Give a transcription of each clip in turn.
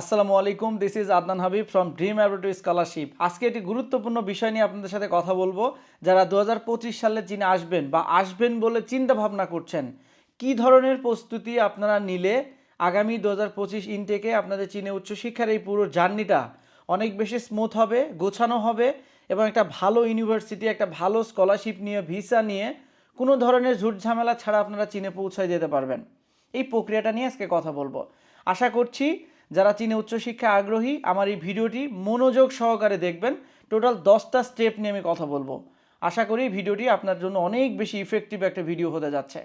আসসালামু আলাইকুম this is Adnan Habib from dream অ্যাব্রোটরি scholarship আজকে একটি গুরুত্বপূর্ণ বিষয় নিয়ে আপনাদের সাথে কথা বলব। যারা দু হাজার সালে চীনে আসবেন বা আসবেন বলে চিন্তা ভাবনা করছেন, কি ধরনের প্রস্তুতি আপনারা নিলে আগামী দু হাজার পঁচিশ ইনটেকে আপনাদের চীনে উচ্চশিক্ষার এই পুরো জার্নিটা অনেক বেশি স্মুথ হবে, গোছানো হবে এবং একটা ভালো ইউনিভার্সিটি একটা ভালো স্কলারশিপ নিয়ে ভিসা নিয়ে কোনো ধরনের ঝুট ঝামেলা ছাড়া আপনারা চীনে পৌঁছায় যেতে পারবেন। এই প্রক্রিয়াটা নিয়ে আজকে কথা বলব। আশা করছি যারা চীনে উচ্চশিক্ষা আগ্রহী, আমার এই ভিডিওটি মনোযোগ সহকারে দেখবেন। টোটাল দশটা স্টেপ নিয়ে আমি কথা বলব। আশা করি ভিডিওটি আপনার জন্য অনেক বেশি ইফেক্টিভ একটা ভিডিও হতে যাচ্ছে।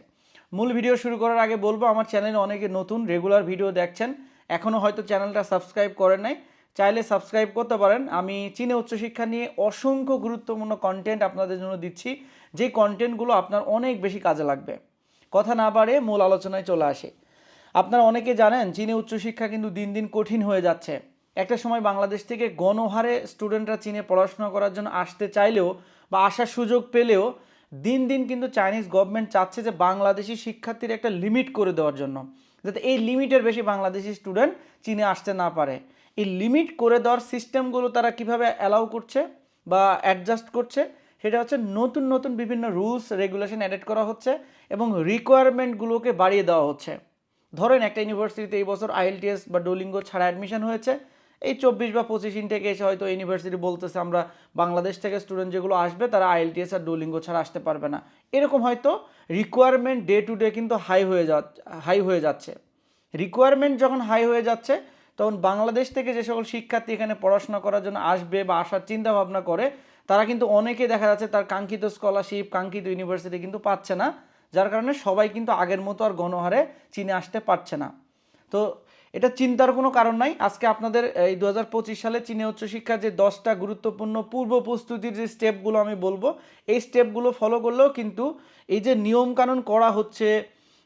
মূল ভিডিও শুরু করার আগে বলব, আমার চ্যানেলে অনেকে নতুন রেগুলার ভিডিও দেখছেন। এখনও হয়তো চ্যানেলটা সাবস্ক্রাইব করেন নাই। চাইলে সাবস্ক্রাইব করতে পারেন। আমি চীনে উচ্চশিক্ষা নিয়ে অসংখ্য গুরুত্বপূর্ণ কন্টেন্ট আপনাদের জন্য দিচ্ছি। যে কন্টেন্টগুলো আপনার অনেক বেশি কাজে লাগবে। কথা না বাড়ে মূল আলোচনায় চলে আসে। আপনারা অনেকে জানেন, চীনে উচ্চশিক্ষা কিন্তু দিন দিন কঠিন হয়ে যাচ্ছে। একটা সময় বাংলাদেশ থেকে গণহারে স্টুডেন্টরা চীনে পড়াশোনা করার জন্য আসতে চাইলেও বা আসার সুযোগ পেলেও দিন দিন কিন্তু চাইনিজ গভর্নমেন্ট চাচ্ছে যে বাংলাদেশি শিক্ষার্থীর একটা লিমিট করে দেওয়ার জন্য, যাতে এই লিমিটের বেশি বাংলাদেশি স্টুডেন্ট চীনে আসতে না পারে। এই লিমিট করে দেওয়ার সিস্টেমগুলো তারা কীভাবে অ্যালাউ করছে বা অ্যাডজাস্ট করছে, সেটা হচ্ছে নতুন নতুন বিভিন্ন রুলস রেগুলেশন অ্যাডেড করা হচ্ছে এবং রিকোয়ারমেন্টগুলোকে বাড়িয়ে দেওয়া হচ্ছে। ধরেন একটা ইউনিভার্সিটিতে এই বছর আইএলটিএস বা ডোলিঙ্গো ছাড়া অ্যাডমিশন হয়েছে, এই চব্বিশ বা পঁচিশ থেকে এসে হয়তো ইউনিভার্সিটি বলতেছে আমরা বাংলাদেশ থেকে স্টুডেন্ট যেগুলো আসবে তারা আইএলটিএস আর ডোলিঙ্গো ছাড়া আসতে পারবে না। এরকম হয়তো রিকোয়ারমেন্ট ডে টু ডে কিন্তু হাই হয়ে যা হাই হয়ে যাচ্ছে। রিকোয়ারমেন্ট যখন হাই হয়ে যাচ্ছে, তখন বাংলাদেশ থেকে যে সকল শিক্ষার্থী এখানে পড়াশোনা করার জন্য আসবে বা আসার চিন্তা ভাবনা করে, তারা কিন্তু অনেকে দেখা যাচ্ছে তার কাঙ্ক্ষিত স্কলারশিপ কাঙ্ক্ষিত ইউনিভার্সিটি কিন্তু পাচ্ছে না। যার কারণে সবাই কিন্তু আগের মতো আর গণহারে চীনে আসতে পারছে না। তো এটা চিন্তার কোনো কারণ নাই। আজকে আপনাদের এই দু হাজার পঁচিশ সালে চীনে উচ্চশিক্ষার যে দশটা গুরুত্বপূর্ণ পূর্ব প্রস্তুতির যে স্টেপগুলো আমি বলব, এই স্টেপগুলো ফলো করলেও কিন্তু এই যে নিয়মকানুন করা হচ্ছে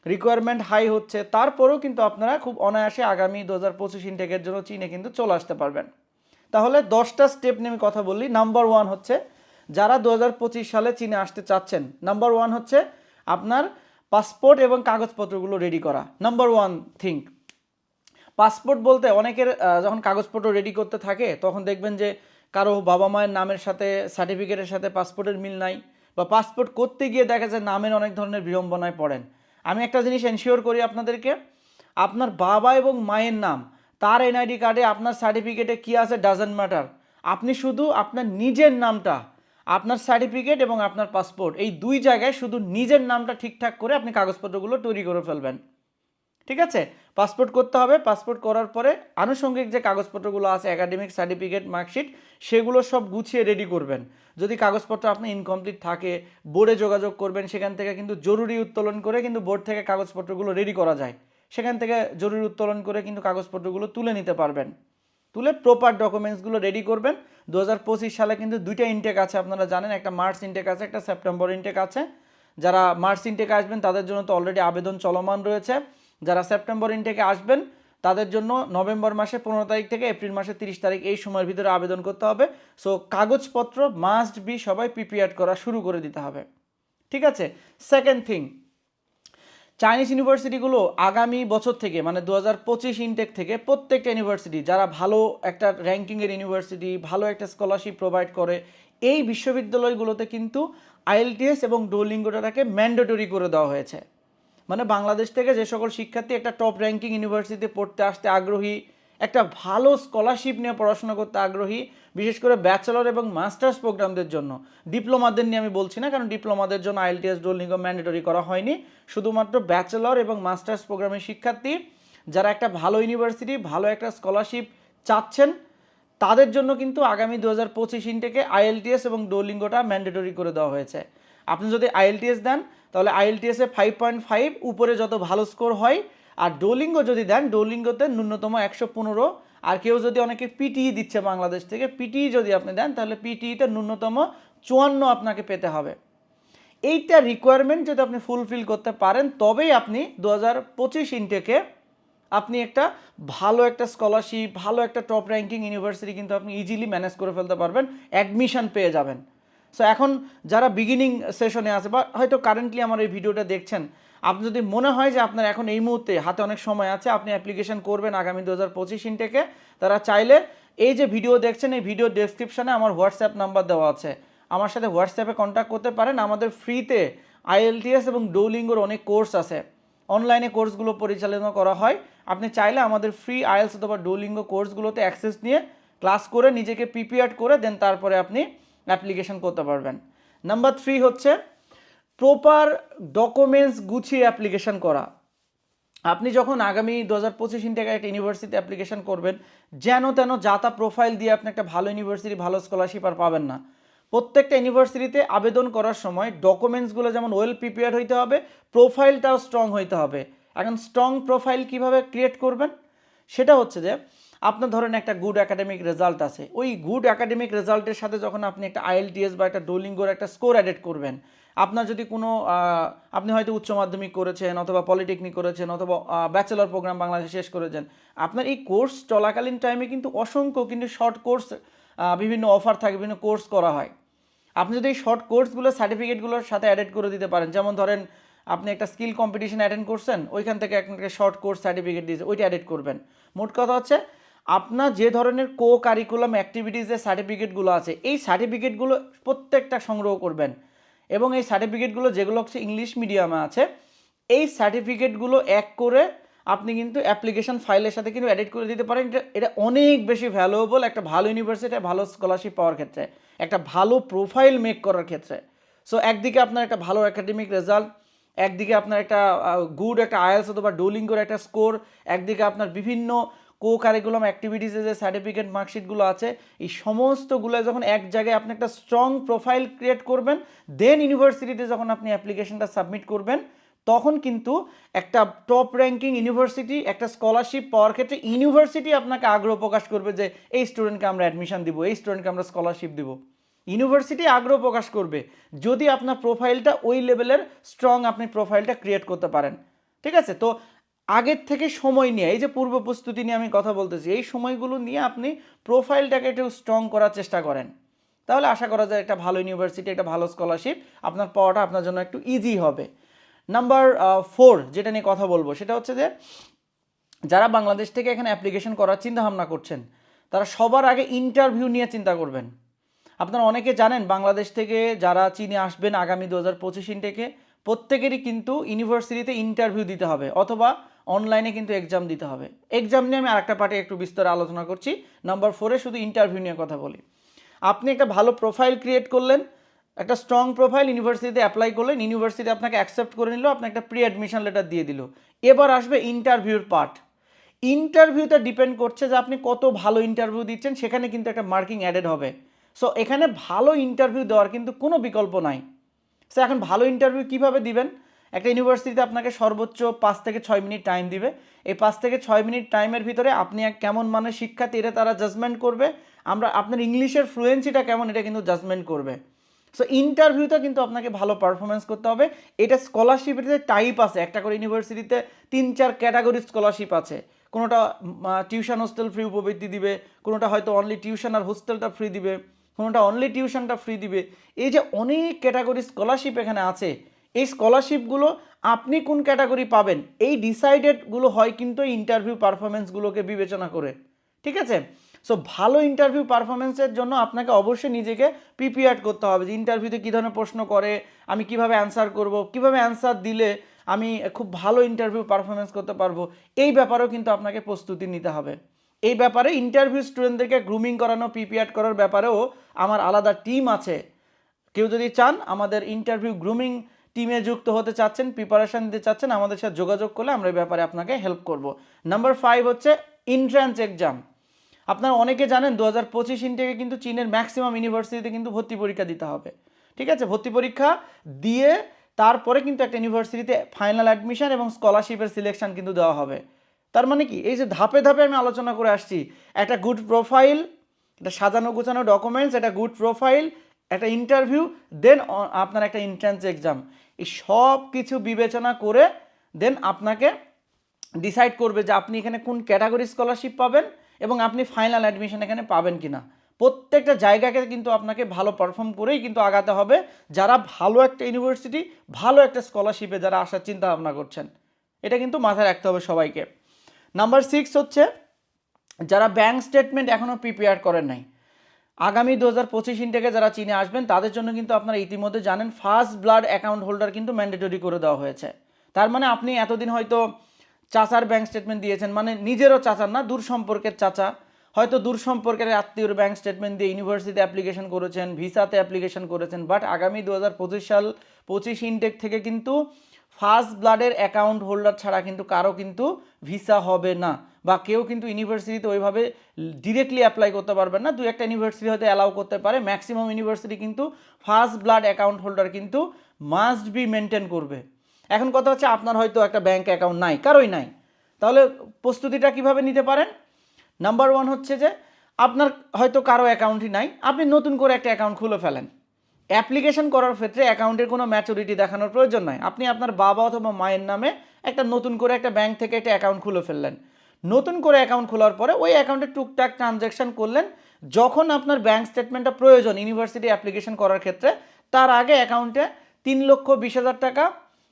রিকোয়ারমেন্ট হাই হচ্ছে, তারপরেও কিন্তু আপনারা খুব অনায়াসে আগামী দু হাজার পঁচিশ ইনটেকের জন্য চীনে কিন্তু চলে আসতে পারবেন। তাহলে দশটা স্টেপ নিয়ে আমি কথা বললি। নাম্বার ওয়ান হচ্ছে, যারা দু হাজার পঁচিশ সালে চীনে আসতে চাচ্ছেন নাম্বার ওয়ান হচ্ছে আপনার পাসপোর্ট এবং কাগজপত্রগুলো রেডি করা। নাম্বার ওয়ান থিঙ্ক পাসপোর্ট বলতে অনেকের যখন কাগজপত্র রেডি করতে থাকে, তখন দেখবেন যে কারও বাবা মায়ের নামের সাথে সার্টিফিকেটের সাথে পাসপোর্টের মিল নাই বা পাসপোর্ট করতে গিয়ে দেখা যায় নামের অনেক ধরনের বিড়ম্বনায় পড়েন। আমি একটা জিনিস এনশিওর করি আপনাদেরকে, আপনার বাবা এবং মায়ের নাম, তার এনআইডি কার্ডে আপনার সার্টিফিকেটে কী আছে ডাজেন্ট ম্যাটার আপনি শুধু আপনার নিজের নামটা আপনার সার্টিফিকেট এবং আপনার পাসপোর্ট এই দুই জায়গায় শুধু নিজের নামটা ঠিকঠাক করে আপনি কাগজপত্রগুলো তৈরি করে ফেলবেন। ঠিক আছে? পাসপোর্ট করতে হবে। পাসপোর্ট করার পরে আনুষঙ্গিক যে কাগজপত্রগুলো আছে একাডেমিক সার্টিফিকেট মার্কশিট সেগুলো সব গুছিয়ে রেডি করবেন। যদি কাগজপত্র আপনি ইনকমপ্লিট থাকে বোর্ডে যোগাযোগ করবেন, সেখান থেকে কিন্তু জরুরি উত্তোলন করে কিন্তু বোর্ড থেকে কাগজপত্রগুলো রেডি করা যায়। সেখান থেকে জরুরি উত্তোলন করে কিন্তু কাগজপত্রগুলো তুলে নিতে পারবেন। তুলে প্রপার ডকুমেন্টসগুলো রেডি করবেন। দু হাজার পঁচিশ সালে কিন্তু দুইটা ইনটেক আছে, আপনারা জানেন, একটা মার্চ ইনটেক আছে, একটা সেপ্টেম্বর ইনটেক আছে। যারা মার্চ ইনটেকে আসবেন, তাদের জন্য তো অলরেডি আবেদন চলমান রয়েছে। যারা সেপ্টেম্বর ইনটেকে আসবেন, তাদের জন্য নভেম্বর মাসে পনেরো তারিখ থেকে এপ্রিল মাসে তিরিশ তারিখ এই সময়ের ভিতরে আবেদন করতে হবে। সো কাগজপত্র মাস্ট বি সবাই প্রিপেয়ার করা শুরু করে দিতে হবে। ঠিক আছে? সেকেন্ড থিং চাইনিজ ইউনিভার্সিটিগুলো আগামী বছর থেকে মানে দু হাজার পঁচিশ ইনটেক থেকে প্রত্যেকটা ইউনিভার্সিটি যারা ভালো একটা র্যাঙ্কিংয়ের ইউনিভার্সিটি ভালো একটা স্কলারশিপ প্রোভাইড করে, এই বিশ্ববিদ্যালয়গুলোতে কিন্তু আইএলটিএস এবং ডোলিঙ্গোটাকে ম্যান্ডেটরি করে দেওয়া হয়েছে। মানে বাংলাদেশ থেকে যে সকল শিক্ষার্থী একটা টপ র্যাঙ্কিং ইউনিভার্সিটিতে পড়তে আসতে আগ্রহী একটা ভালো স্কলারশিপ নিয়ে পড়াশোনা করতে আগ্রহী, বিশেষ করে ব্যাচেলর এবং মাস্টার্স প্রোগ্রামদের জন্য। ডিপ্লোমাদের নিয়ে আমি বলছি না, কারণ ডিপ্লোমাদের জন্য আইএলটিএস ডোলিঙ্গো ম্যান্ডেটরি করা হয়নি। শুধুমাত্র ব্যাচেলর এবং মাস্টার্স প্রোগ্রামের শিক্ষার্থী, যারা একটা ভালো ইউনিভার্সিটি ভালো একটা স্কলারশিপ চাচ্ছেন, তাদের জন্য কিন্তু আগামী দু হাজার পঁচিশ ইনটেকে আইএলটিএস এবং ডোলিঙ্গোটা ম্যান্ডেটরি করে দেওয়া হয়েছে। আপনি যদি আইএলটিএস দেন, তাহলে আইএলটিএসে ফাইভ পয়েন্ট ফাইভ উপরে যত ভালো স্কোর হয় আর ডোলিঙ্গো যদি দেন ডোলিঙ্গোতে ন্যূনতম একশো পনেরো, আর কেউ যদি অনেকে পিটিই দিচ্ছে বাংলাদেশ থেকে পিটিই যদি আপনি দেন, তাহলে পিটিইতে ন্যূনতম চুয়ান্ন আপনাকে পেতে হবে। এইটা রিকোয়ারমেন্ট যদি আপনি ফুলফিল করতে পারেন, তবেই আপনি দু হাজার পঁচিশ ইনটেকে আপনি একটা ভালো একটা স্কলারশিপ ভালো একটা টপ র্যাঙ্কিং ইউনিভার্সিটি কিন্তু আপনি ইজিলি ম্যানেজ করে ফেলতে পারবেন অ্যাডমিশন পেয়ে যাবেন। সো এখন যারা বিগিনিং সেশনে আছে বা হয়তো কারেন্টলি আমার এই ভিডিওটা দেখছেন আপনি যদি মনে হয় যে আপনার এখন এই মুহূর্তে হাতে অনেক সময় আছে, আপনি অ্যাপ্লিকেশন করবেন আগামী দু হাজার পঁচিশ ইনটেকে। তারা চাইলে এই যে ভিডিও দেখছেন, এই ভিডিও ডেসক্রিপশনে আমার হোয়াটসঅ্যাপ নাম্বার দেওয়া আছে। আমার সাথে হোয়াটসঅ্যাপে কন্ট্যাক্ট করতে পারেন। আমাদের ফ্রিতে আইএলটিএস এবং ডোলিঙ্গোর অনেক কোর্স আছে। অনলাইনে কোর্সগুলো পরিচালনা করা হয়। আপনি চাইলে আমাদের ফ্রি আইএলস অথবা ডোলিঙ্গো কোর্সগুলোতে অ্যাক্সেস নিয়ে ক্লাস করে নিজেকে প্রিপেয়ার করে দেন তারপরে আপনি অ্যাপ্লিকেশন করতে পারবেন। নাম্বার থ্রি হচ্ছে প্রপার ডকুমেন্টস গুছিয়ে অ্যাপ্লিকেশন করা। আপনি যখন আগামী দু হাজার পঁচিশ ইন্টাকে একটা ইউনিভার্সিটি অ্যাপ্লিকেশন করবেন, যেন তেন যাতা প্রোফাইল দিয়ে আপনি একটা ভালো ইউনিভার্সিটি ভালো স্কলারশিপ আর পাবেন না। প্রত্যেকটা ইউনিভার্সিটিতে আবেদন করার সময় ডকুমেন্টসগুলো যেমন ওয়েল প্রিপেয়ার হইতে হবে প্রোফাইলটাও স্ট্রং হইতে হবে। এখন স্ট্রং প্রোফাইল কীভাবে ক্রিয়েট করবেন? সেটা হচ্ছে যে, আপনার ধরেন একটা গুড একাডেমিক রেজাল্ট আছে। ওই গুড একাডেমিক রেজাল্টের সাথে যখন আপনি একটা আইএলটিএস বা একটা ডোলিঙ্গোর একটা স্কোর অ্যাডেড করবেন আপনার যদি কোনো আপনি হয়তো উচ্চ মাধ্যমিক করেছেন অথবা পলিটেকনিক করেছেন অথবা ব্যাচেলর প্রোগ্রাম বাংলাদেশে শেষ করেছেন, আপনার এই কোর্স চলাকালীন টাইমে কিন্তু অসংখ্য কিন্তু শর্ট কোর্স বিভিন্ন অফার থাকে, বিভিন্ন কোর্স করা হয়। আপনি যদি এই শর্ট কোর্সগুলো সার্টিফিকেটগুলোর সাথে অ্যাডেড করে দিতে পারেন, যেমন ধরেন আপনি একটা স্কিল কম্পিটিশন অ্যাটেন্ড করছেন, ওইখান থেকে আপনাকে শর্ট কোর্স সার্টিফিকেট দিয়েছে ওইটা অ্যাডেড করবেন। মোট কথা হচ্ছে, আপনার যে ধরনের কো কারিকুলাম অ্যাক্টিভিটিসের সার্টিফিকেটগুলো আছে, এই সার্টিফিকেটগুলো প্রত্যেকটা সংগ্রহ করবেন। এবং এই সার্টিফিকেটগুলো যেগুলো হচ্ছে ইংলিশ মিডিয়ামে আছে, এই সার্টিফিকেটগুলো এক করে আপনি কিন্তু অ্যাপ্লিকেশন ফাইলের সাথে কিন্তু অ্যাডিট করে দিতে পারেন। এটা অনেক বেশি ভ্যালুয়েবল একটা ভালো ইউনিভার্সিটি ভালো স্কলারশিপ পাওয়ার ক্ষেত্রে, একটা ভালো প্রোফাইল মেক করার ক্ষেত্রে। সো একদিকে আপনার একটা ভালো একাডেমিক রেজাল্ট একদিকে আপনার একটা গুড একটা আইএলস অথবা ডোলিঙ্গোর একটা স্কোর একদিকে আপনার বিভিন্ন কো কারিকুলাম অ্যাক্টিভিটিসে যে সার্টিফিকেট মার্কশিটগুলো আছে, এই সমস্তগুলো যখন এক জায়গায় আপনি একটা স্ট্রং প্রোফাইল ক্রিয়েট করবেন দেন ইউনিভার্সিটিতে যখন আপনি অ্যাপ্লিকেশনটা সাবমিট করবেন, তখন কিন্তু একটা টপ র্যাঙ্কিং ইউনিভার্সিটি একটা স্কলারশিপ পাওয়ার ক্ষেত্রে ইউনিভার্সিটি আপনাকে আগ্রহ প্রকাশ করবে যে, এই স্টুডেন্টকে আমরা অ্যাডমিশন দিব, এই স্টুডেন্টকে আমরা স্কলারশিপ দিব। ইউনিভার্সিটি আগ্রহ প্রকাশ করবে যদি আপনার প্রোফাইলটা ওই লেভেলের স্ট্রং আপনি প্রোফাইলটা ক্রিয়েট করতে পারেন। ঠিক আছে? তো আগের থেকে সময় নিয়ে, এই যে পূর্ব প্রস্তুতি নিয়ে আমি কথা বলতেছি, এই সময়গুলো নিয়ে আপনি প্রোফাইলটাকে একটু স্ট্রং করার চেষ্টা করেন। তাহলে আশা করা যায় একটা ভালো ইউনিভার্সিটি একটা ভালো স্কলারশিপ আপনার পাওয়াটা আপনার জন্য একটু ইজি হবে। নাম্বার ফোর যেটা নিয়ে কথা বলব, সেটা হচ্ছে যে যারা বাংলাদেশ থেকে এখানে অ্যাপ্লিকেশন করার চিন্তা ভাবনা করছেন, তারা সবার আগে ইন্টারভিউ নিয়ে চিন্তা করবেন। আপনারা অনেকে জানেন, বাংলাদেশ থেকে যারা চীনে আসবেন আগামী দু হাজার পঁচিশ ইনটেকে, প্রত্যেকেরই কিন্তু ইউনিভার্সিটিতে ইন্টারভিউ দিতে হবে, অথবা অনলাইনে কিন্তু এক্সাম দিতে হবে। এক্সাম নিয়ে আমি আরেকটা পার্টে একটু বিস্তারে আলোচনা করছি। নাম্বার ফোরে শুধু ইন্টারভিউ নিয়ে কথা বলি। আপনি একটা ভালো প্রোফাইল ক্রিয়েট করলেন, একটা স্ট্রং প্রোফাইল ইউনিভার্সিটিতে অ্যাপ্লাই করলেন ইউনিভার্সিটি আপনাকে অ্যাকসেপ্ট করে নিল, আপনাকে একটা প্রি অ্যাডমিশন লেটার দিয়ে দিল। এবার আসবে ইন্টারভিউর পার্ট ইন্টারভিউতে ডিপেন্ড করছে যে আপনি কত ভালো ইন্টারভিউ দিচ্ছেন, সেখানে কিন্তু একটা মার্কিং অ্যাডেড হবে। সো এখানে ভালো ইন্টারভিউ দেওয়ার কিন্তু কোনো বিকল্প নাই। সো এখন ভালো ইন্টারভিউ কীভাবে দিবেন? একটা ইউনিভার্সিটিতে আপনাকে সর্বোচ্চ পাঁচ থেকে ছয় মিনিট টাইম দিবে। এই পাঁচ থেকে ছয় মিনিট টাইমের ভিতরে আপনি এক কেমন মানের শিক্ষার্থী, এটা তারা জাজমেন্ট করবে। আমরা, আপনার ইংলিশের ফ্লুয়েন্সিটা কেমন, এটা কিন্তু জাজমেন্ট করবে। সো ইন্টারভিউতে কিন্তু আপনাকে ভালো পারফরমেন্স করতে হবে। এটা স্কলারশিপের টাইপ আছে, একটা করে ইউনিভার্সিটিতে তিন, চার ক্যাটাগরি স্কলারশিপ আছে। কোনোটা টিউশন হোস্টেল ফ্রি উপবৃত্তি দিবে, কোনোটা হয়তো অনলি টিউশন আর হোস্টেলটা ফ্রি দিবে, কোনোটা অনলি টিউশনটা ফ্রি দিবে। এই যে অনেক ক্যাটাগরি স্কলারশিপ এখানে আছে এই স্কলারশিপগুলো আপনি কোন ক্যাটাগরি পাবেন? এই ডিসাইডেডগুলো হয় কিন্তু ইন্টারভিউ পারফরমেন্সগুলোকে বিবেচনা করে। ঠিক আছে? সো ভালো ইন্টারভিউ পারফরমেন্সের জন্য আপনাকে অবশ্যই নিজেকে প্রিপেয়ার করতে হবে যে ইন্টারভিউতে কী ধরনের প্রশ্ন করে, আমি কীভাবে অ্যান্সার করব, কীভাবে অ্যান্সার দিলে আমি খুব ভালো ইন্টারভিউ পারফরমেন্স করতে পারব, এই ব্যাপারেও কিন্তু আপনাকে প্রস্তুতি নিতে হবে। এই ব্যাপারে ইন্টারভিউ স্টুডেন্টদেরকে গ্রুমিং করানো প্রিপেয়ার করার ব্যাপারেও আমার আলাদা টিম আছে। কেউ যদি চান আমাদের ইন্টারভিউ গ্রুমিং টিমে যুক্ত হতে চাচ্ছেন প্রিপারেশন দিতে চাচ্ছেন, আমাদের সাথে যোগাযোগ করলে আমরা এই ব্যাপারে আপনাকে হেল্প করব। নাম্বার ফাইভ হচ্ছে ইন্ট্রান্স এক্সাম আপনারা অনেকে জানেন দু হাজার পঁচিশ ইনটেকে কিন্তু চীনের ম্যাক্সিমাম ইউনিভার্সিটিতে কিন্তু ভর্তি পরীক্ষা দিতে হবে। ঠিক আছে? ভর্তি পরীক্ষা দিয়ে তারপরে কিন্তু একটা ইউনিভার্সিটিতে ফাইনাল অ্যাডমিশন এবং স্কলারশিপের সিলেকশন কিন্তু দেওয়া হবে। তার মানে কি? এই যে ধাপে ধাপে আমি আলোচনা করে আসছি। একটা গুড প্রোফাইল একটা সাজানো গোছানো ডকুমেন্টস একটা গুড প্রোফাইল একটা ইন্টারভিউ দেন আপনার একটা এন্ট্রান্স এক্সাম এই সব কিছু বিবেচনা করে দেন আপনাকে ডিসাইড করবে যে আপনি এখানে কোন ক্যাটাগরি স্কলারশিপ পাবেন এবং আপনি ফাইনাল অ্যাডমিশন এখানে পাবেন কি না প্রত্যেকটা জায়গাকে কিন্তু আপনাকে ভালো পারফর্ম করেই কিন্তু আগাতে হবে। যারা ভালো একটা ইউনিভার্সিটি ভালো একটা স্কলারশিপে যারা আসার চিন্তা ভাবনা করছেন, এটা কিন্তু মাথায় রাখতে হবে সবাইকে। নাম্বার সিক্স হচ্ছে, যারা ব্যাংক স্টেটমেন্ট এখনও প্রিপেয়ার করেন নাই আগামী দু হাজার পঁচিশ ইনটেকে যারা চীনে আসবেন, তাদের জন্য কিন্তু আপনারা ইতিমধ্যে জানেন ফার্স্ট ব্লাড অ্যাকাউন্ট হোল্ডার কিন্তু ম্যান্ডেটরি করে দেওয়া হয়েছে। তার মানে আপনি এতদিন হয়তো চাচার ব্যাংক স্টেটমেন্ট দিয়েছেন মানে নিজেরও চাচার না, দূর সম্পর্কের চাচা। হয়তো দূর সম্পর্কের আত্মীয়র ব্যাংক স্টেটমেন্ট দিয়ে ইউনিভার্সিটিতে অ্যাপ্লিকেশন করেছেন ভিসাতে অ্যাপ্লিকেশন করেছেন বাট আগামী দু হাজার পঁচিশ সাল, পঁচিশ ইনটেক থেকে কিন্তু ফার্স্ট ব্লাডের অ্যাকাউন্ট হোল্ডার ছাড়া কিন্তু কারও কিন্তু ভিসা হবে না বা কেউ কিন্তু ইউনিভার্সিটিতে ওইভাবে ডিরেক্টলি অ্যাপ্লাই করতে পারবেন না। দু একটা ইউনিভার্সিটি হয়তো অ্যালাউ করতে পারে। ম্যাক্সিমাম ইউনিভার্সিটি কিন্তু ফার্স্ট ব্লাড অ্যাকাউন্ট হোল্ডার কিন্তু মাস্ট বি মেনটেন করবে। এখন কথা হচ্ছে আপনার হয়তো একটা ব্যাঙ্ক অ্যাকাউন্ট নাই, কারোই নাই। তাহলে প্রস্তুতিটা কীভাবে নিতে পারেন? নাম্বার ওয়ান হচ্ছে যে আপনার হয়তো কারও অ্যাকাউন্টই নাই, আপনি নতুন করে একটা অ্যাকাউন্ট খুলে ফেলেন। অ্যাপ্লিকেশন করার ক্ষেত্রে অ্যাকাউন্টের কোনো ম্যাচুরিটি দেখানোর প্রয়োজন নাই। আপনি আপনার বাবা অথবা মায়ের নামে একটা নতুন করে একটা ব্যাংক থেকে একটা অ্যাকাউন্ট খুলে ফেললেন। নতুন করে অ্যাকাউন্ট খোলার পরে ওই অ্যাকাউন্টে টুকটাক ট্রানজ্যাকশন করলেন। যখন আপনার ব্যাংক স্টেটমেন্টটা প্রয়োজন ইউনিভার্সিটি অ্যাপ্লিকেশন করার ক্ষেত্রে, তার আগে অ্যাকাউন্টে তিন লক্ষ বিশ হাজার টাকা,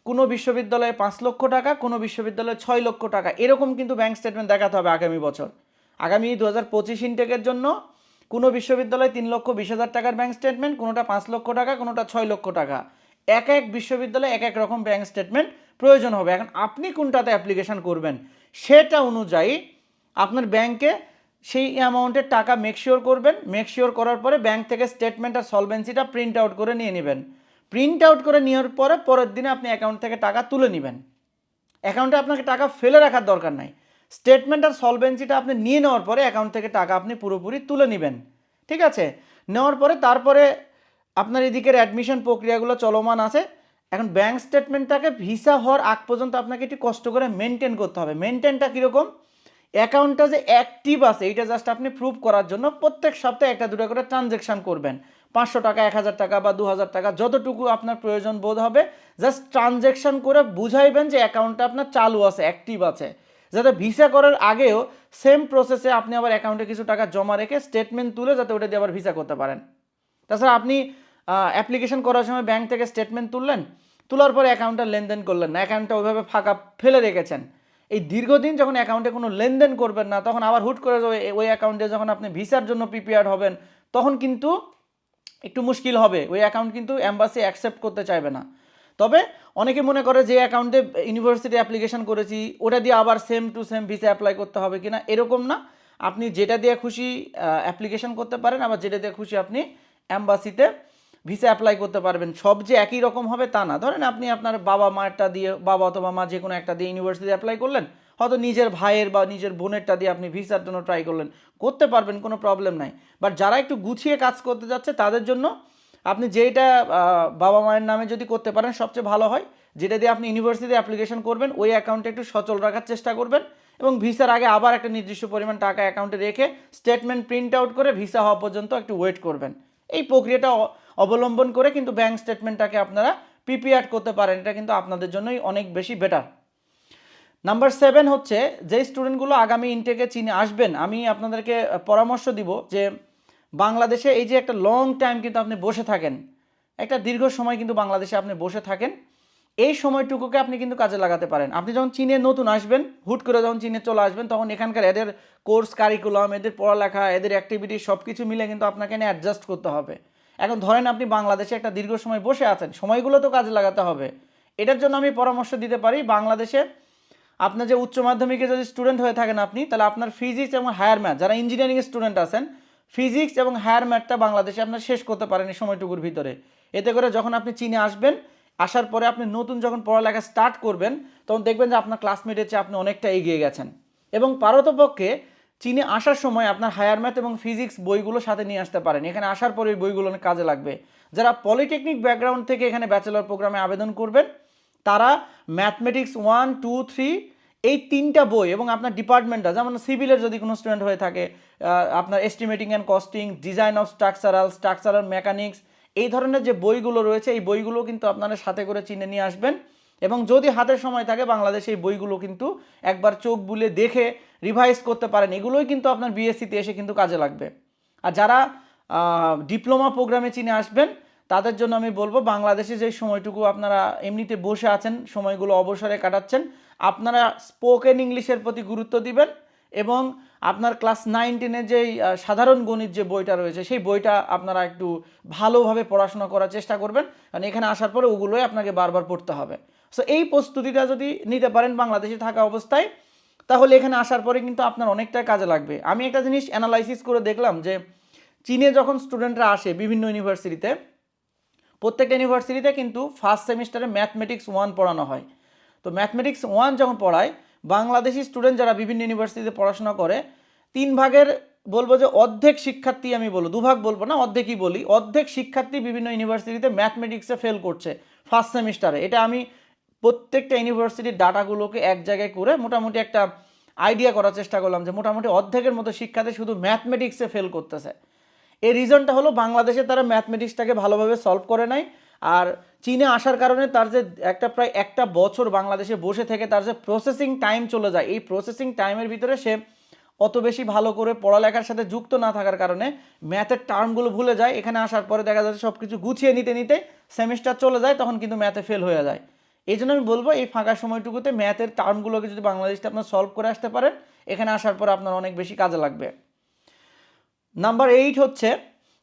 কোনো বিশ্ববিদ্যালয়ে পাঁচ লক্ষ টাকা, কোনো বিশ্ববিদ্যালয়ে ছয় লক্ষ টাকা, এরকম কিন্তু ব্যাংক স্টেটমেন্ট দেখাতে হবে আগামী বছর। আগামী দু হাজার পঁচিশ ইনটেকের জন্য কোনো বিশ্ববিদ্যালয়ে তিন লক্ষ বিশ হাজার টাকার ব্যাংক স্টেটমেন্ট কোনোটা পাঁচ লক্ষ টাকা, কোনোটা ছয় লক্ষ টাকা। এক এক বিশ্ববিদ্যালয়ে এক এক রকম ব্যাংক স্টেটমেন্ট প্রয়োজন হবে। এখন আপনি কোনটাতে অ্যাপ্লিকেশন করবেন? সেটা অনুযায়ী আপনার ব্যাংকে সেই অ্যামাউন্টের টাকা মেকশিওর করবেন। মেকশিওর করার পরে ব্যাংক থেকে স্টেটমেন্ট আর সলভেন্সিটা প্রিন্ট আউট করে নিয়ে নেবেন। প্রিন্ট আউট করে নেওয়ার পরে পরের দিনে আপনি অ্যাকাউন্ট থেকে টাকা তুলে নেবেন। অ্যাকাউন্টে আপনাকে টাকা ফেলে রাখার দরকার নাই। স্টেটমেন্ট আর সলভেন্সিটা আপনি নিয়ে নেওয়ার পরে অ্যাকাউন্ট থেকে টাকা আপনি পুরোপুরি তুলে নেবেন। ঠিক আছে? নেওয়ার পরে তারপরে আপনার এদিকের অ্যাডমিশন প্রক্রিয়াগুলো চলমান আছে। এখন ব্যাঙ্ক স্টেটমেন্টটাকে ভিসা হওয়ার আগ পর্যন্ত আপনাকে একটু কষ্ট করে মেনটেন করতে হবে। মেনটেনটা কীরকম? অ্যাকাউন্টটা যে অ্যাক্টিভ আছে, এইটা জাস্ট আপনি প্রুভ করার জন্য প্রত্যেক সপ্তাহে একটা দুটো করে ট্রানজ্যাকশান করবেন। পাঁচশো টাকা, এক হাজার টাকা বা দু হাজার টাকা, যতটুকু আপনার প্রয়োজন বোধ হবে জাস্ট ট্রানজ্যাকশান করে বুঝাইবেন যে অ্যাকাউন্টটা আপনার চালু আছে অ্যাক্টিভ আছে। যাতে ভিসা করার আগেও সেম প্রসেসে আপনি আবার অ্যাকাউন্টে কিছু টাকা জমা রেখে স্টেটমেন্ট তুলে যাতে ওটা দিয়ে আবার ভিসা করতে পারেন। তাছাড়া আপনি অ্যাপ্লিকেশন করার সময় ব্যাংক থেকে স্টেটমেন্ট তুললেন, তোলার পরে অ্যাকাউন্টটা লেনদেন করলেন না অ্যাকাউন্টটা ওইভাবে ফাঁকা ফেলে রেখেছেন। এই দীর্ঘদিন যখন অ্যাকাউন্টে কোনো লেনদেন করবেন না, তখন আবার হুট করে ওই- অ্যাকাউন্টে যখন আপনি ভিসার জন্য প্রিপেয়ার হবেন, তখন কিন্তু একটু মুশকিল হবে। ওই অ্যাকাউন্ট কিন্তু অ্যাম্বাসি অ্যাকসেপ্ট করতে চাইবে না। তবে অনেকে মনে করে যে অ্যাকাউন্টে ইউনিভার্সিটি অ্যাপ্লিকেশন করেছি, ওটা দিয়ে আবার same to same visa apply করতে হবে কিনা, এরকম না। আপনি যেটা দিয়ে খুশি অ্যাপ্লিকেশন করতে পারেন, আবার যেটা দিয়ে খুশি আপনি অ্যাম্বাসিতে ভিসা অ্যাপ্লাই করতে পারবেন। সব যে একই রকম হবে তা না। ধরেন আপনি আপনার বাবা মায়েরটা দিয়ে, বাবা অথবা মা যে কোনো একটা দিয়ে ইউনিভার্সিটি অ্যাপ্লাই করলেন, হয়তো নিজের ভাইয়ের বা নিজের বোনেরটা দিয়ে আপনি ভিসার জন্য ট্রাই করলেন, করতে পারবেন, কোনো প্রবলেম নাই। বাট যারা একটু গুছিয়ে কাজ করতে যাচ্ছে, তাদের জন্য আপনি আহ, বাবা মায়ের নামে যদি করতে পারেন সবচেয়ে ভালো হয়। যেটা দিয়ে আপনি ইউনিভার্সিটিতে অ্যাপ্লিকেশন করবেন ওই অ্যাকাউন্টে একটু সচল রাখার চেষ্টা করবেন এবং ভিসার আগে আবার একটা নির্দিষ্ট পরিমাণ টাকা অ্যাকাউন্টে রেখে স্টেটমেন্ট প্রিন্ট আউট করে ভিসা হওয়া পর্যন্ত একটু ওয়েট করবেন। এই প্রক্রিয়াটা অবলম্বন করে কিন্তু ব্যাংক স্টেটমেন্টটাকে আপনারা প্রিপেয়ার করতে পারেন। এটা কিন্তু আপনাদের জন্যই অনেক বেশি বেটার নাম্বার সেভেন হচ্ছে যে স্টুডেন্টগুলো আগামী ইনটেকে চীনে আসবেন আমি আপনাদেরকে পরামর্শ দিব যে বাংলাদেশে এই যে একটা লং টাইম কিন্তু আপনি বসে থাকেন, একটা দীর্ঘ সময় কিন্তু বাংলাদেশে আপনি বসে থাকেন, এই সময়টুকুকে আপনি কিন্তু কাজে লাগাতে পারেন। আপনি যখন চীনে নতুন আসবেন, হুট করে যখন চীনে চলে আসবেন, তখন এখানকার এদের কোর্স কারিকুলাম এদের পড়ালেখা, এদের অ্যাক্টিভিটি সব কিছু মিলে কিন্তু আপনাকে নিয়ে অ্যাডজাস্ট করতে হবে। এখন ধরেন আপনি বাংলাদেশে একটা দীর্ঘ সময় বসে আছেন, সময়গুলো তো কাজে লাগাতে হবে। এটার জন্য আমি পরামর্শ দিতে পারি, বাংলাদেশে আপনার যে উচ্চ মাধ্যমিকে যদি স্টুডেন্ট হয়ে থাকেন আপনি, তাহলে আপনার ফিজিক্স এবং হায়ার ম্যাথ যারা ইঞ্জিনিয়ারিং স্টুডেন্ট আছেন ফিজিক্স এবং হায়ার ম্যাথটা বাংলাদেশে আপনার শেষ করতে পারেন এই সময়টুকুর ভিতরে। এতে করে যখন আপনি চীনে আসবেন, আসার পরে আপনি নতুন যখন পড়ালেখা স্টার্ট করবেন, তখন দেখবেন যে আপনার ক্লাসমেটের চেয়ে আপনি অনেকটা এগিয়ে গেছেন। এবং পারতপক্ষে চীনে আসার সময় আপনার হায়ার ম্যাথ এবং ফিজিক্স বইগুলো সাথে নিয়ে আসতে পারেন। এখানে আসার পরে ওই বইগুলো অনেক কাজে লাগবে। যারা পলিটেকনিক ব্যাকগ্রাউন্ড থেকে এখানে ব্যাচেলর প্রোগ্রামে আবেদন করবেন, তারা ম্যাথমেটিক্স ওয়ান টু থ্রি এই তিনটা বই এবং আপনার ডিপার্টমেন্টটা যেমন সিভিলের যদি কোনো স্টুডেন্ট হয়ে থাকে আপনার estimating and costing design of structural structural mechanics এই ধরনের যে বইগুলো রয়েছে, এই বইগুলো কিন্তু আপনারা সাথে করে চিনে নিয়ে আসবেন। এবং যদি হাতের সময় থাকে, বাংলাদেশে এই বইগুলো কিন্তু একবার চোখ বুলে দেখে রিভাইজ করতে পারেন। এগুলোই কিন্তু আপনার বিএসসিতে এসে কিন্তু কাজে লাগবে। আর যারা ডিপ্লোমা প্রোগ্রামে চিনে আসবেন, তাদের জন্য আমি বলব, বাংলাদেশে যে সময়টুকু আপনারা এমনিতে বসে আছেন, সময়গুলো অবসরে কাটাচ্ছেন আপনারা স্পোকেন ইংলিশের প্রতি গুরুত্ব দিবেন এবং আপনার ক্লাস নাইন টেনের যেই সাধারণ গণিত যে বইটা রয়েছে, সেই বইটা আপনারা একটু ভালোভাবে পড়াশোনা করার চেষ্টা করবেন। কারণ এখানে আসার পরে ওগুলোই আপনাকে বারবার পড়তে হবে। সো এই প্রস্তুতিটা যদি নিতে পারেন বাংলাদেশে থাকা অবস্থায়, তাহলে এখানে আসার পরে কিন্তু আপনার অনেকটাই কাজে লাগবে। আমি একটা জিনিস অ্যানালাইসিস করে দেখলাম যে, চীনে যখন স্টুডেন্টরা আসে বিভিন্ন ইউনিভার্সিটিতে প্রত্যেকটা ইউনিভার্সিটিতে কিন্তু ফার্স্ট সেমিস্টারে ম্যাথমেটিক্স ওয়ান পড়ানো হয়। তো ম্যাথমেটিক্স ওয়ান যখন পড়ায়, বাংলাদেশি স্টুডেন্ট যারা বিভিন্ন ইউনিভার্সিটিতে পড়াশোনা করে, তিন ভাগের বলব যে অর্ধেক শিক্ষার্থী আমি বলব দুভাগ বলব না, অর্ধেকই বলি, অর্ধেক শিক্ষার্থী বিভিন্ন ইউনিভার্সিটিতে ম্যাথমেটিক্সে ফেল করছে ফার্স্ট সেমিস্টারে এটা আমি প্রত্যেকটা ইউনিভার্সিটির ডাটাগুলোকে এক জায়গায় করে মোটামুটি একটা আইডিয়া করার চেষ্টা করলাম যে মোটামুটি অর্ধেকের মতো শিক্ষার্থী শুধু ম্যাথমেটিক্সে ফেল করতেছে। এই রিজনটা হলো বাংলাদেশে তারা ম্যাথমেটিক্সটাকে ভালোভাবে সলভ করে নাই আর চীনে আসার কারণে তার যে একটা প্রায় একটা বছর বাংলাদেশে বসে থেকে তার যে প্রসেসিং টাইম চলে যায়, এই প্রসেসিং টাইমের ভিতরে সে অত বেশি ভালো করে পড়ালেখার সাথে যুক্ত না থাকার কারণে ম্যাথের টার্মগুলো ভুলে যায়। এখানে আসার পরে দেখা যাচ্ছে সব কিছু গুছিয়ে নিতে নিতে সেমিস্টার চলে যায়, তখন কিন্তু ম্যাথে ফেল হয়ে যায়। এই জন্য আমি বলব, এই ফাঁকা সময়টুকুতে ম্যাথের টার্মগুলোকে যদি বাংলাদেশটা আপনার সলভ করে আসতে পারেন, এখানে আসার পর আপনার অনেক বেশি কাজে লাগবে। নাম্বার এইট হচ্ছে,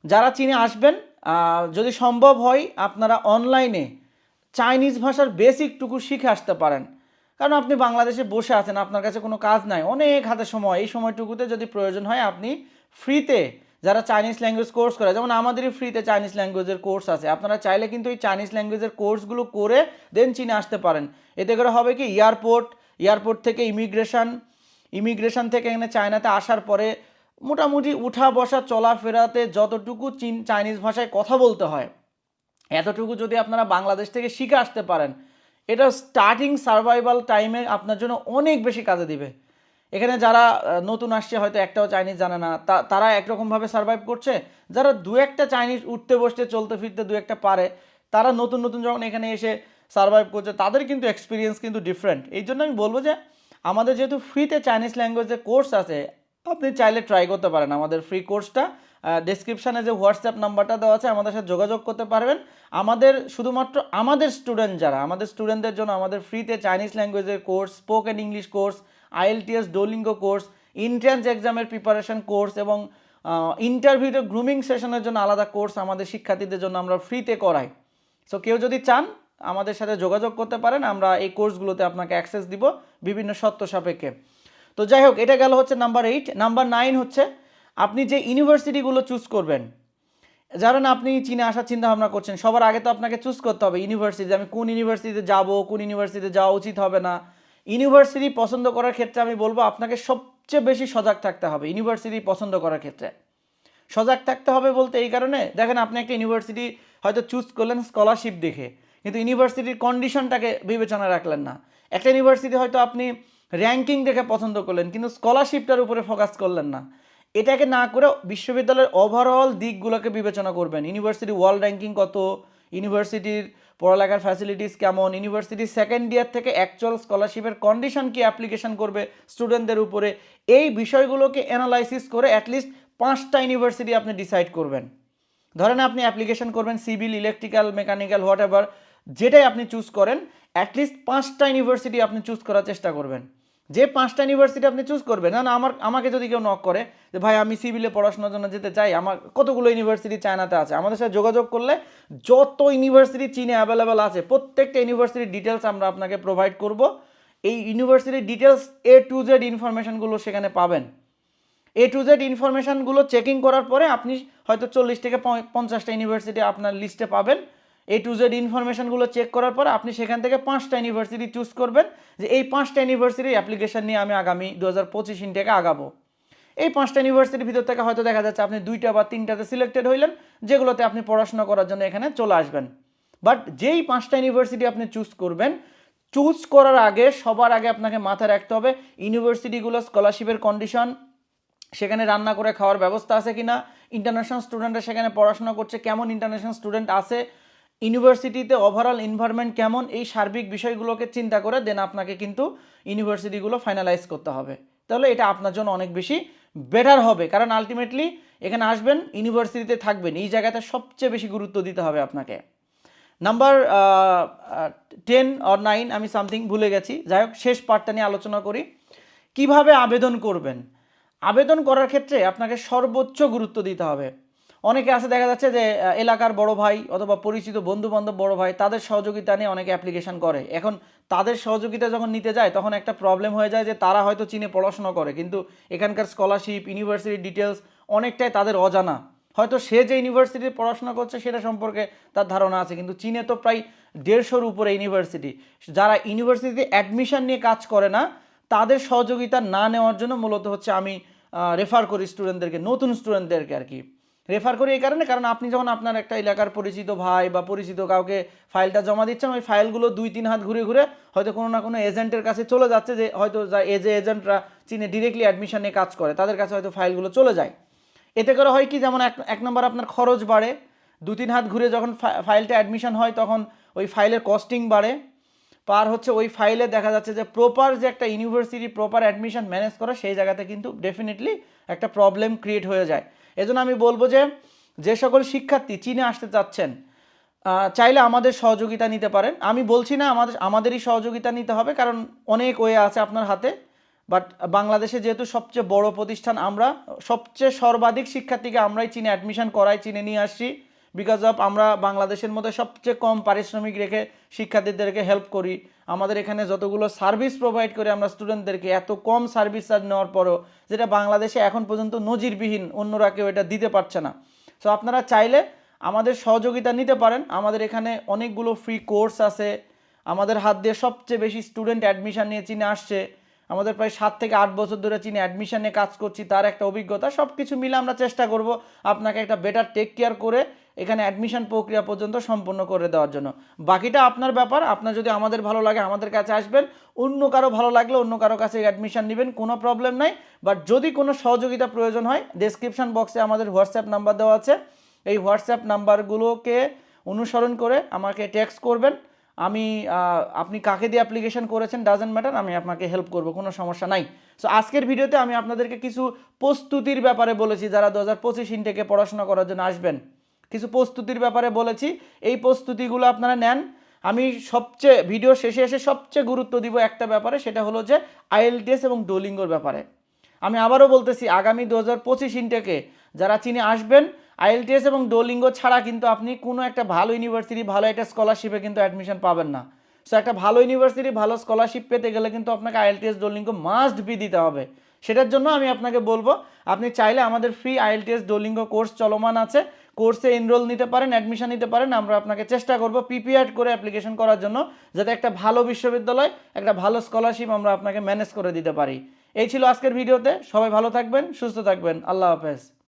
যারা চীনে আসবেন যদি সম্ভব হয় আপনারা অনলাইনে চাইনিজ ভাষার বেসিকটুকু শিখে আসতে পারেন। কারণ আপনি বাংলাদেশে বসে আছেন, আপনার কাছে কোনো কাজ নাই। অনেক হাতে সময়। এই সময়টুকুতে যদি প্রয়োজন হয়, আপনি ফ্রিতে যারা চাইনিজ ল্যাঙ্গুয়েজ কোর্স করে, যেমন আমাদেরই ফ্রিতে চাইনিজ ল্যাঙ্গুয়েজের কোর্স আছে। আপনারা চাইলে কিন্তু এই চাইনিজ ল্যাঙ্গুয়েজের কোর্সগুলো করে দেন চীনে আসতে পারেন। এতে করে হবে কি এয়ারপোর্ট এয়ারপোর্ট থেকে ইমিগ্রেশন ইমিগ্রেশন থেকে এখানে চায়নাতে আসার পরে মোটামুটি উঠা বসা চলাফেরাতে যতটুকু চীন চাইনিজ ভাষায় কথা বলতে হয়, এতটুকু যদি আপনারা বাংলাদেশ থেকে শিখে আসতে পারেন, এটা স্টার্টিং সার্ভাইভাল টাইমে আপনার জন্য অনেক বেশি কাজে দিবে। এখানে যারা নতুন আসছে, হয়তো একটাও চাইনিজ জানে না তারা একরকমভাবে সার্ভাইভ করছে। যারা দু একটা চাইনিজ উঠতে বসতে, চলতে ফিরতে দু একটা পারে, তারা নতুন নতুন যখন এখানে এসে সার্ভাইভ করছে, তাদের কিন্তু এক্সপিরিয়েন্স কিন্তু ডিফারেন্ট এই জন্য আমি বলব যে, আমাদের যেহেতু ফ্রিতে চাইনিজ ল্যাঙ্গুয়েজের কোর্স আছে আপনি চাইলে ট্রাই করতে পারেন আমাদের ফ্রি কোর্সটা ডেসক্রিপশানে যে হোয়াটসঅ্যাপ নাম্বারটা দেওয়া আছে, আমাদের সাথে যোগাযোগ করতে পারবেন। আমাদের শুধুমাত্র আমাদের স্টুডেন্ট যারা, আমাদের স্টুডেন্টদের জন্য আমাদের ফ্রিতে Chinese ল্যাঙ্গুয়েজের course spoken English course IELTS Duolingo course entrance এক্সামের প্রিপারেশন কোর্স এবং ইন্টারভিউতে গ্রুমিং সেশনের জন্য আলাদা কোর্স আমাদের শিক্ষার্থীদের জন্য আমরা ফ্রিতে করাই। সো কেউ যদি চান, আমাদের সাথে যোগাযোগ করতে পারেন, আমরা এই কোর্সগুলোতে আপনাকে অ্যাক্সেস দিব বিভিন্ন শর্ত সাপেক্ষে। তো যাই হোক, এটা গেল হচ্ছে নাম্বার এইট নাম্বার নাইন হচ্ছে আপনি যে ইউনিভার্সিটিগুলো চুজ করবেন, যারা না আপনি চীনে আসার চিন্তা ভাবনা করছেন, সবার আগে তো আপনাকে চুজ করতে হবে ইউনিভার্সিটি আমি কোন ইউনিভার্সিটিতে যাব, কোন ইউনিভার্সিটিতে যাওয়া উচিত হবে না। ইউনিভার্সিটি পছন্দ করার ক্ষেত্রে আমি বলব আপনাকে সবচেয়ে বেশি সজাগ থাকতে হবে ইউনিভার্সিটি পছন্দ করার ক্ষেত্রে। সজাগ থাকতে হবে বলতে এই কারণে, দেখেন আপনি একটা ইউনিভার্সিটি হয়তো চুজ করলেন স্কলারশিপ দেখে, কিন্তু ইউনিভার্সিটির কন্ডিশনটাকে বিবেচনা রাখলেন না। একটা ইউনিভার্সিটি হয়তো আপনি র্যাঙ্কিং দেখে পছন্দ করলেন, কিন্তু স্কলারশিপটার উপরে ফোকাস করলেন না। এটাকে না করে বিশ্ববিদ্যালয়ের ওভারঅল দিকগুলোকে বিবেচনা করবেন। ইউনিভার্সিটি ওয়ার্ল্ড র্যাঙ্কিং কত, ইউনিভার্সিটির পড়ালেখার ফ্যাসিলিটিস কেমন, ইউনিভার্সিটি সেকেন্ড ইয়ার থেকে অ্যাকচুয়াল স্কলারশিপের কন্ডিশন কি অ্যাপ্লিকেশন করবে স্টুডেন্টদের উপরে, এই বিষয়গুলোকে অ্যানালাইসিস করে অ্যাটলিস্ট পাঁচটা ইউনিভার্সিটি আপনি ডিসাইড করবেন। ধরেন আপনি অ্যাপ্লিকেশন করবেন civil electrical mechanical whatever যেটাই আপনি চুজ করেন অ্যাটলিস্ট পাঁচটা ইউনিভার্সিটি আপনি চুজ করার চেষ্টা করবেন। যে পাঁচটা ইউনিভার্সিটি আপনি চুজ করবেন, না আমার, আমাকে যদি কেউ নক করে যে, ভাই, আমি সিভিলে পড়াশোনার জন্য যেতে চাই, আমার কতগুলো ইউনিভার্সিটি চায়নাতে আছে? আমাদের সাথে যোগাযোগ করলে যত ইউনিভার্সিটি চীনে অ্যাভেলেবেল আছে, প্রত্যেকটা ইউনিভার্সিটির ডিটেলস আমরা আপনাকে প্রোভাইড করব। এই ইউনিভার্সিটির ডিটেলস এ টু জেড ইনফরমেশনগুলো সেখানে পাবেন। এ টু জেড ইনফরমেশানগুলো চেকিং করার পরে আপনি হয়তো চল্লিশ থেকে পঞ্চাশটা ইউনিভার্সিটি আপনার লিস্টে পাবেন। এ টু জেড ইনফরমেশানগুলো চেক করার পর আপনি সেখান থেকে পাঁচটা ইউনিভার্সিটি চুজ করবেন যে এই পাঁচটা ইউনিভার্সিটির অ্যাপ্লিকেশন নিয়ে আমি আগামী দু হাজার পঁচিশ ইনটেকে আগাবো। এই পাঁচটা ইউনিভার্সিটির ভিতর থেকে হয়তো দেখা যাচ্ছে আপনি দুইটা বা তিনটাতে সিলেক্টেড হইলেন, যেগুলোতে আপনি পড়াশোনা করার জন্য এখানে চলে আসবেন। বাট যেই পাঁচটা ইউনিভার্সিটি আপনি চুজ করবেন চুজ করার আগে সবার আগে আপনাকে মাথায় রাখতে হবে ইউনিভার্সিটিগুলো স্কলারশিপের কন্ডিশন সেখানে রান্না করে খাওয়ার ব্যবস্থা আছে কিনা ইন্টারন্যাশনাল স্টুডেন্টরা সেখানে পড়াশোনা করছে, কেমন ইন্টারন্যাশনাল স্টুডেন্ট আছে ইউনিভার্সিটিতে ওভারঅল এনভায়রনমেন্ট কেমন, এই সার্বিক বিষয়গুলোকে চিন্তা করে দেন আপনাকে কিন্তু ইউনিভার্সিটিগুলো ফাইনালাইজ করতে হবে। তাহলে এটা আপনার জন্য অনেক বেশি বেটার হবে। কারণ আলটিমেটলি এখানে আসবেন ইউনিভার্সিটিতে থাকবেন, এই জায়গাতে সবচেয়ে বেশি গুরুত্ব দিতে হবে আপনাকে। নাম্বার টেন অর নাইন আমি সামথিং ভুলে গেছি। যাই হোক, শেষ পার্টটা নিয়ে আলোচনা করি। কীভাবে আবেদন করবেন? আবেদন করার ক্ষেত্রে আপনাকে সর্বোচ্চ গুরুত্ব দিতে হবে। অনেকে আছে, দেখা যাচ্ছে যে এলাকার বড় ভাই অথবা পরিচিত বন্ধু বান্ধব বড় ভাই, তাদের সহযোগিতা নিয়ে অনেকে অ্যাপ্লিকেশন করে। এখন তাদের সহযোগিতা যখন নিতে যায়, তখন একটা প্রবলেম হয়ে যায় যে, তারা হয়তো চীনে পড়াশোনা করে, কিন্তু এখানকার স্কলারশিপ ইউনিভার্সিটি ডিটেলস অনেকটাই তাদের অজানা। হয়তো সে যে ইউনিভার্সিটিতে পড়াশোনা করছে, সেটা সম্পর্কে তার ধারণা আছে, কিন্তু চীনে তো প্রায় দেড়শোর উপরে ইউনিভার্সিটি যারা ইউনিভার্সিটিতে অ্যাডমিশন নিয়ে কাজ করে না, তাদের সহযোগিতা না নেওয়ার জন্য মূলত হচ্ছে আমি রেফার করি স্টুডেন্টদেরকে নতুন স্টুডেন্টদেরকে আর কি। রেফার করি এই কারণে, কারণ আপনি যখন আপনার একটা এলাকার পরিচিত ভাই বা পরিচিত কাউকে ফাইলটা জমা দিচ্ছেন, ওই ফাইলগুলো দুই তিন হাত ঘুরে ঘুরে হয়তো কোনো না কোনো এজেন্টের কাছে চলে যাচ্ছে যে হয়তো যা এজে এজেন্টরা চীনে ডিরেক্টলি অ্যাডমিশন নিয়ে কাজ করে, তাদের কাছে হয়তো ফাইলগুলো চলে যায়। এতে করে হয় কি, যেমন এক এক নম্বর আপনার খরচ বাড়ে দু তিন হাত ঘুরে যখন ফাইলটা অ্যাডমিশন হয় তখন ওই ফাইলের কস্টিং বাড়ে। পার হচ্ছে ওই ফাইলে দেখা যাচ্ছে যে প্রপার যে একটা ইউনিভার্সিটি প্রপার অ্যাডমিশন ম্যানেজ করা, সেই জায়গাতে কিন্তু ডেফিনেটলি একটা প্রবলেম ক্রিয়েট হয়ে যায়। এজন্য আমি বলব যে যে সকল শিক্ষার্থী চীনে আসতে চাচ্ছেন চাইলে আমাদের সহযোগিতা নিতে পারেন। আমি বলছি না আমাদের, আমাদেরই সহযোগিতা নিতে হবে, কারণ অনেক ওয়ে আছে আপনার হাতে। বাট বাংলাদেশে যেহেতু সবচেয়ে বড় প্রতিষ্ঠান আমরা, সবচেয়ে সর্বাধিক শিক্ষার্থীকে আমরাই চীনে অ্যাডমিশন করাই, চীনে নিয়ে আসছি। বিকজ অফ আমরা বাংলাদেশের মধ্যে সবচেয়ে কম পারিশ্রমিক রেখে শিক্ষার্থীদেরকে হেল্প করি। আমাদের এখানে যতগুলো সার্ভিস প্রোভাইড করে আমরা স্টুডেন্টদেরকে এত কম সার্ভিস চার্জ নেওয়ার পরও যেটা বাংলাদেশে এখন পর্যন্ত নজিরবিহীন, অন্যরা কেউ এটা দিতে পারছে না। সো আপনারা চাইলে আমাদের সহযোগিতা নিতে পারেন। আমাদের এখানে অনেকগুলো ফ্রি কোর্স আছে। আমাদের হাত দিয়ে সবচেয়ে বেশি স্টুডেন্ট অ্যাডমিশান নিয়ে চীনে আসছে। আমাদের প্রায় সাত থেকে আট বছর ধরে চীনে অ্যাডমিশন নিয়ে কাজ করছি। তার একটা অভিজ্ঞতা সব কিছু মিলে আমরা চেষ্টা করব আপনাকে একটা বেটার টেক কেয়ার করে এখানে অ্যাডমিশন প্রক্রিয়া পর্যন্ত সম্পূর্ণ করে দেওয়ার জন্য। বাকিটা আপনার ব্যাপার, আপনার যদি আমাদের ভালো লাগে আমাদের কাছে আসবেন, অন্য কারও ভালো লাগলে অন্য কারও কাছে অ্যাডমিশন নেবেন, কোনো প্রবলেম নাই। বাট যদি কোনো সহযোগিতা প্রয়োজন হয় ডেসক্রিপশন বক্সে আমাদের হোয়াটসঅ্যাপ নাম্বার দেওয়া আছে। এই হোয়াটসঅ্যাপ নাম্বারগুলোকে অনুসরণ করে আমাকে টেক্সট করবেন। আমি আপনি কাকে দিয়ে অ্যাপ্লিকেশন করেছেন ডাজেন্ট ম্যাটার আমি আপনাকে হেল্প করব, কোনো সমস্যা নাই। সো আজকের ভিডিওতে আমি আপনাদেরকে কিছু প্রস্তুতির ব্যাপারে বলেছি যারা দু হাজার পঁচিশ ইনটেকে পড়াশোনা করার জন্য আসবেন। কিছু প্রস্তুতির ব্যাপারে বলেছি। এই প্রস্তুতিগুলো আপনারা নেন। আমি সবচেয়ে, ভিডিও শেষে এসে সবচেয়ে গুরুত্ব দিব একটা ব্যাপারে, সেটা হলো যে আইএলটিএস এবং ডোলিঙ্গোর ব্যাপারে। আমি আবারও বলতেছি, আগামী দু হাজার পঁচিশ ইনটেকে যারা চীনে আসবেন, আইএলটিএস এবং ডোলিঙ্গো ছাড়া কিন্তু আপনি কোনো একটা ভালো ইউনিভার্সিটি, ভালো একটা স্কলারশিপে কিন্তু অ্যাডমিশন পাবেন না। সো একটা ভালো ইউনিভার্সিটি, ভালো স্কলারশিপ পেতে গেলে কিন্তু আপনাকে আইএলটিএস ডোলিঙ্গো মাস্ট বি দিতে হবে। সেটার জন্য আমি আপনাকে বলব, আপনি চাইলে আমাদের ফ্রি আইএলটিএস ডোলিঙ্গো কোর্স চলমান আছে। কোর্সে এনরোল নিতে পারেন অ্যাডমিশন নিতে পারেন, আমরা আপনাকে চেষ্টা করব পিপিআর করে অ্যাপ্লিকেশন করার জন্য যাতে একটা ভালো বিশ্ববিদ্যালয়, একটা ভালো স্কলারশিপ আমরা আপনাকে ম্যানেজ করে দিতে পারি। এই ছিল আজকের ভিডিওতে, সবাই ভালো থাকবেন, সুস্থ থাকবেন, আল্লাহ হাফেজ।